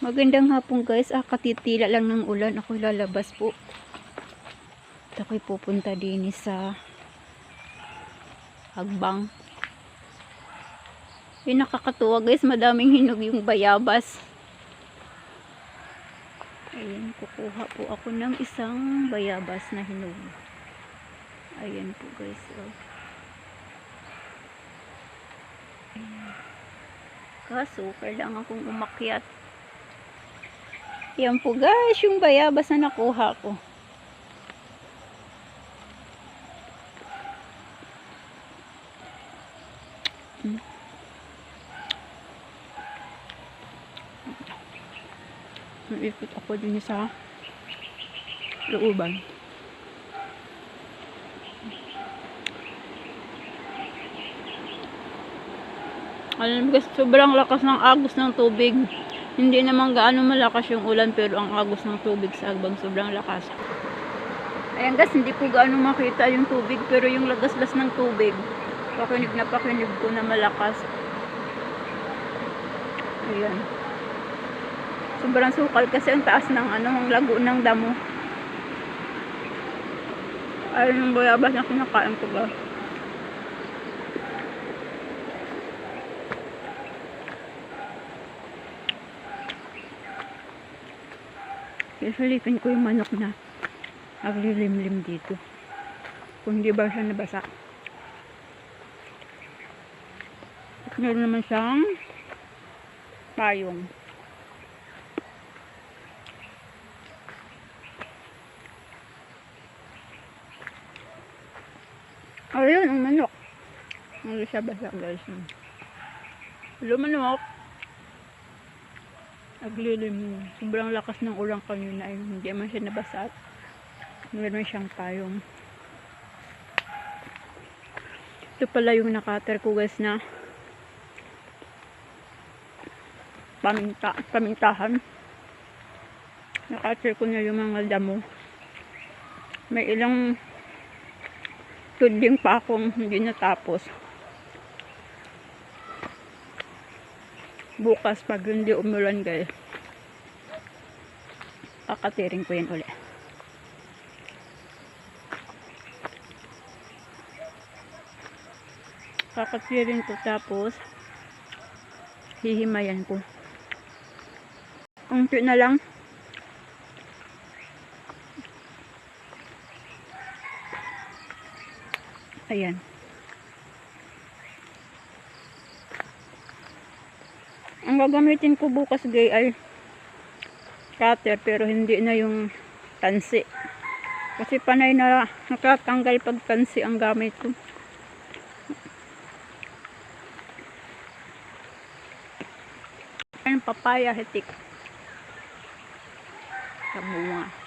Magandang hapon guys. Ah, katitila lang ng ulan. Ako lalabas po. At ako'y pupunta din sa Hagbang. Yung nakakatuwa guys. Madaming hinog yung bayabas. Ayan, kukuha po ako ng isang bayabas na hinog. Ayan po guys. Oh. Ayan. Kaso, kailangan kong umakyat. Yan po guys, yung bayabas na nakuha ko. Naikot ako din sa looban. Alam guys, sobrang lakas ng agos ng tubig. Hindi naman gaano malakas yung ulan pero ang agos ng tubig sa agbang sobrang lakas. Ayan guys, hindi po gaano makita yung tubig pero yung lagaslas ng tubig, pakinig na pakinig ko na malakas. Ayan. Sobrang sukal kasi ang taas ng ano, ang lago ng damo. Ayun yung bayabas na kinakain ko ba. Isalipin ko yung manok na naglilimlim dito. Kung di ba siya nabasa. At meron naman siyang payong. Ayun, ang manok. Hindi siya basa guys. Hello manok. Naglilim. Sobrang lakas ng ulang kanina. Hindi man siya nabasa. at Meron siyang payong. Ito pala yung nakater ko guys na paminta, pamintahan. Nakater ko na yung mga damo. May ilang tudling pa akong hindi natapos. Bukas pag hindi umulan guys. Kakatiring ko yan ulit. Kakatiring ko tapos hihimayan ko. Kunti na lang. Ayan. Ang gagamitin ko bukas gay ay cutter pero hindi na yung tansi. Kasi panay na nakatanggal pag tansi ang gamit ko. Ayan, papaya hitik. Sa.